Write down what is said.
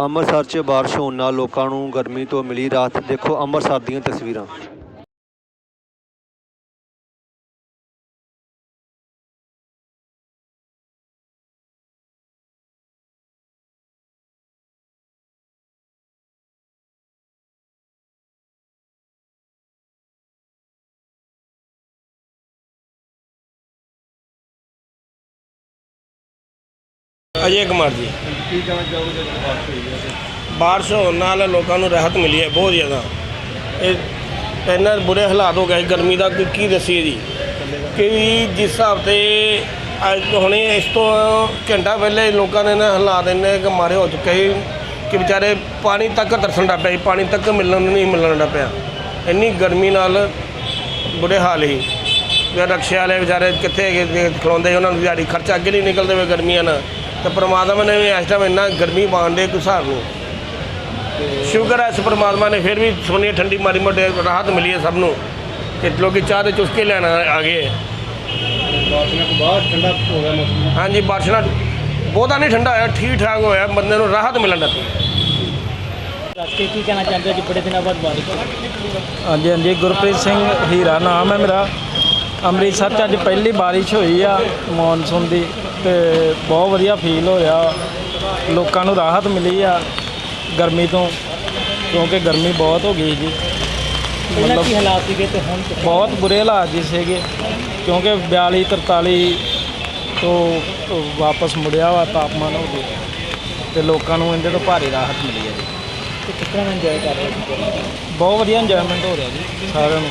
ਅੰਮ੍ਰਿਤਸਰ 'ਚ ਬਾਰਿਸ਼ ਹੋਣ ਨਾਲ ਲੋਕਾਂ ਨੂੰ ਗਰਮੀ ਤੋਂ ਮਿਲੀ ਰਾਹਤ। ਦੇਖੋ ਅੰਮ੍ਰਿਤਸਰ ਦੀਆਂ ਤਸਵੀਰਾਂ। ਅਜੇ ਕੁਮਾਰ ਜੀ। ਕੀ ਕਹਿਣਾ ਚਾਹੋਗੇ ਜਦੋਂ ਬਾਰਿਸ਼ ਹੋਈ ਹੈ ਬਾਰਿਸ਼ ਹੋਣ ਨਾਲ ਲੋਕਾਂ ਨੂੰ ਰਾਹਤ ਮਿਲੀ ਹੈ, ਬਹੁਤ ਜ਼ਿਆਦਾ। ਇਹ ਇੰਨਾ ਬੁਰੇ ਹਾਲਾਤ ਹੋ ਗਏ, ਗਰਮੀ ਦਾ ਕਿ ਕੀ ਦੱਸੀਏ ਜੀ। ਕਿ ਜਿਸ ਹਿਸਾਬ ਤੇ ਅੱਜ ਹੁਣੇ ਇਸ ਤੋਂ ਘੰਟਾ ਪਹਿਲੇ ਲੋਕਾਂ ਨੇ ਨਾ ਹਾਲਾਤ ਇੰਨੇ ਕਿ ਮਾਰੇ ਹੋ ਚੁੱਕੇ ਸੀ ਕਿ ਵਿਚਾਰੇ ਪਾਣੀ ਤੱਕ ਤਰਸਣ ਲੱਗ ਪਿਆ ਪਾਣੀ ਤੱਕ ਮਿਲਣ ਨਹੀਂ ਮਿਲਣ ਲੱਗ ਪਿਆ। ਇੰਨੀ ਗਰਮੀ ਨਾਲ ਬੁਰੇ ਹਾਲ ਹੀ ਵੀ ਰਕਸ਼ੇ ਵਾਲੇ ਵਿਚਾਰੇ ਕਿੱਥੇ ਹੈਗੇ ਖਲੋਂਦੇ ਉਹਨਾਂ ਨੂੰ ਦਿਹਾੜੀ ਖਰਚਾ ਅੱਗੇ ਨਹੀਂ ਨਿਕਲਦੇ ਵੇ ਗਰਮੀਆਂ ਨਾਲ। ਤੇ ਪ੍ਰਮਾਤਮਾ ਨੇ ਵੀ ਇਸ ਟਾਈਮ ਇੰਨਾ ਗਰਮੀ ਪਾਉਣ ਦੇ ਕੋਈ ਹਿਸਾਬ ਨਹੀਂ। ਸ਼ੁਕਰ ਹੈ ਇਸ ਪ੍ਰਮਾਤਮਾ ਨੇ ਫਿਰ ਵੀ ਸੋਨੀ ਠੰਡੀ ਮਾਰੀ ਮੋਟੇ ਰਾਹਤ ਮਿਲੀ ਹੈ ਸਭ ਨੂੰ। ਕਿ ਲੋਕੀ ਚਾਹ ਦੇ ਚੁਸਕੇ ਲੈਣ ਆ ਗਏ। ਹੈ। ਬਾਰਿਸ਼ਾਂ ਤੋਂ ਬਾਅਦ ਠੰਡਾ ਹੋ ਗਿਆ ਮੌਸਮ ਹਾਂਜੀ ਬਾਰਿਸ਼ ਨਾਲ ਬਹੁਤਾ ਨਹੀਂ ਠੰਡਾ ਹੋਇਆ ਠੀਕ ਠਾਕ ਹੋਇਆ ਬੰਦੇ ਨੂੰ ਰਾਹਤ ਮਿਲਣ ਲੱਗੀ ਦੱਸ ਕੇ ਕੀ ਕਹਿਣਾ ਚਾਹੁੰਦੇ ਹੋ ਜੀ? ਬੜੇ ਦਿਨਾਂ ਬਾਅਦ ਬਾਰਿਸ਼ ਹੋਈ। ਹਾਂਜੀ ਹਾਂਜੀ ਗੁਰਪ੍ਰੀਤ ਸਿੰਘ ਹੀਰਾ ਨਾਮ ਹੈ ਮੇਰਾ। ਅੰਮ੍ਰਿਤਸਰ 'ਚ ਅੱਜ ਪਹਿਲੀ ਬਾਰਿਸ਼ ਹੋਈ ਆ ਮੌਨਸੂਨ ਦੀ। ਤੇ ਬਹੁਤ ਵਧੀਆ ਫੀਲ ਹੋ ਰਿਹਾ। ਲੋਕਾਂ ਨੂੰ ਰਾਹਤ ਮਿਲੀ ਆ ਗਰਮੀ ਤੋਂ ਕਿਉਂਕਿ ਗਰਮੀ ਬਹੁਤ ਹੋ ਗਈ ਜੀ। ਪਹਿਲਾਂ ਕੀ ਹਾਲਾਤ ਸੀਗੇ ਤੇ ਹੁਣ? ਬਹੁਤ ਬੁਰੇ ਹਾਲਾਤ ਜੀ ਸੀਗੇ ਕਿਉਂਕਿ 42 43 ਤੋਂ ਵਾਪਸ ਮੁੜਿਆ ਵਾ ਤਾਪਮਾਨ ਹੋ ਗਿਆ। ਤੇ ਲੋਕਾਂ ਨੂੰ ਇਹਦੇ ਤੋਂ ਭਾਰੀ ਰਾਹਤ ਮਿਲੀ ਹੈ ਜੀ। ਤੇ ਕਿਸ ਤਰ੍ਹਾਂ ਇੰਜੋਏ ਕਰ ਰਹੇ ਸੀ? ਬਹੁਤ ਵਧੀਆ ਇੰਜੋਇਮੈਂਟ ਹੋ ਰਿਹਾ ਜੀ ਸਾਰਿਆਂ ਨੂੰ।